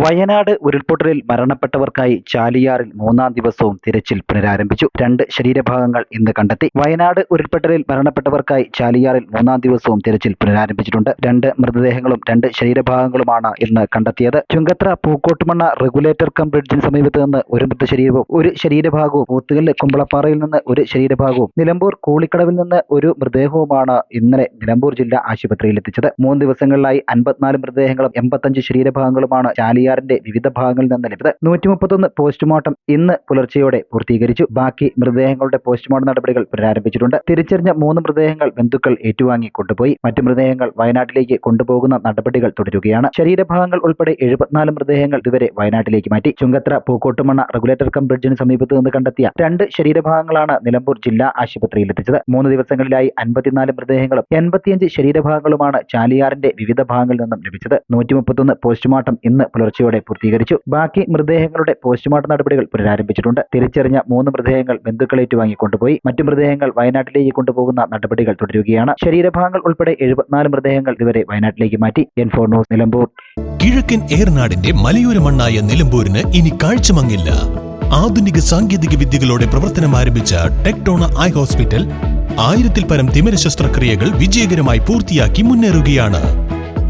Wayanad ഉരുൾപൊട്ടലിൽ മരണപ്പെട്ടവർക്കായി ചാലിയാറിൽ മൂന്നാം ദിവസവും തിരച്ചിൽ പുനരാരംഭിച്ചു. രണ്ട് ശരീരഭാഗങ്ങൾ ഇന്ന് കണ്ടെത്തി. വയനാട് ഉരുൾപൊട്ടലിൽ മരണപ്പെട്ടവർക്കായി ചാലിയാറിൽ മൂന്നാം ദിവസവും തിരച്ചിൽ പുനരാരംഭിച്ചിട്ടുണ്ട്. രണ്ട് മൃതദേഹങ്ങളും രണ്ട് ശരീരഭാഗങ്ങളുമാണ് ഇന്ന് കണ്ടെത്തിയത്. ചുങ്കത്ര പൂക്കോട്ടുമണ്ണ റെഗുലേറ്റർ കം ബ്രിഡ്ജിന് സമീപത്ത് നിന്ന് ഒരു മൃതശരീരവും ഒരു ശരീരഭാഗവും പോത്തുകല്ല് കുമ്പളപ്പാറയിൽ നിന്ന് ഒരു ശരീരഭാഗവും നിലമ്പൂർ കൂളിക്കടവിൽ നിന്ന് ഒരു മൃതദേഹവുമാണ് ഇന്നലെ നിലമ്പൂർ ജില്ലാ ആശുപത്രിയിൽ എത്തിച്ചത്. മൂന്ന് ദിവസങ്ങളിലായി അൻപത്തിനാല് മൃതദേഹങ്ങളും എൺപത്തഞ്ച് ശരീരഭാഗങ്ങളുമാണ് ചാലിയാറിന്റെ വിവിധ ഭാഗങ്ങളിൽ നിന്ന് ലഭിച്ചത് നൂറ്റി മുപ്പത്തൊന്ന് പോസ്റ്റ്മോർട്ടം ഇന്ന് പുലർച്ചെയോടെ പൂർത്തീകരിച്ചു. ബാക്കി മൃതദേഹങ്ങളുടെ പോസ്റ്റ്മോർട്ടം നടപടികൾ പുനരാരംഭിച്ചിട്ടുണ്ട്. തിരിച്ചറിഞ്ഞ മൂന്ന് മൃതദേഹങ്ങൾ ബന്ധുക്കൾ ഏറ്റുവാങ്ങി കൊണ്ടുപോയി. മറ്റു മൃതദേഹങ്ങൾ വയനാട്ടിലേക്ക് കൊണ്ടുപോകുന്ന നടപടികൾ തുടരുകയാണ്. ശരീരഭാഗങ്ങൾ ഉൾപ്പെടെ എഴുപത്തിനാല് മൃതദേഹങ്ങൾ ഇതുവരെ വയനാട്ടിലേക്ക് മാറ്റി. ചുങ്കത്ര പൂക്കോട്ടുമണ്ണ റെഗുലേറ്റർ കം ബ്രിഡ്ജിന് സമീപത്ത് നിന്ന് കണ്ടെത്തിയ രണ്ട് ശരീരഭാഗങ്ങളാണ് നിലമ്പൂർ ജില്ലാ ആശുപത്രിയിൽ എത്തിച്ചത് മൂന്ന് ദിവസങ്ങളിലായി അൻപത്തിനാല് മൃതദേഹങ്ങളും എൺപത്തിയഞ്ച് ശരീരഭാഗങ്ങളുമാണ് ചാലിയാറിന്റെ വിവിധ ഭാഗങ്ങളിൽ നിന്നും ലഭിച്ചത്. നൂറ്റി മുപ്പത്തൊന്ന് പോസ്റ്റ്മോർട്ടം ഇന്ന് പുലർച്ചെയോടെ പൂർത്തീകരിച്ചു. ബാക്കി മൃതദേഹങ്ങളുടെ പോസ്റ്റ്മോർട്ടം നടപടികൾ പുനരാരംഭിച്ചിട്ടുണ്ട്. തിരിച്ചറിഞ്ഞ മൂന്ന് മൃതദേഹങ്ങൾ ബന്ധുക്കളേറ്റ് വാങ്ങി കൊണ്ടുപോയി മറ്റു മൃതദേഹങ്ങൾ വയനാട്ടിലേക്ക് കൊണ്ടുപോകുന്ന നടപടികൾ തുടരുകയാണ്. ശരീരഭാഗങ്ങൾ ഉൾപ്പെടെ എഴുപത്തിനാല് മൃതദേഹങ്ങൾ ഇതുവരെ വയനാട്ടിലേക്ക് മാറ്റി. N four news Nilambur. കിഴക്കൻ ഏർനാടിന്റെ മലയോര മണ്ണായ നിലമ്പൂരിന് ഇനി കാഴ്ചമങ്ങില്ല. ആധുനിക സാങ്കേതിക വിദ്യകളോടെ പ്രവർത്തനം ആരംഭിച്ച ടെക്ടോണ ഐ ഹോസ്പിറ്റൽ ആയിരത്തിൽ പരം തിമിര ശസ്ത്രക്രിയകൾ വിജയകരമായി പൂർത്തിയാക്കി മുന്നേറുകയാണ്.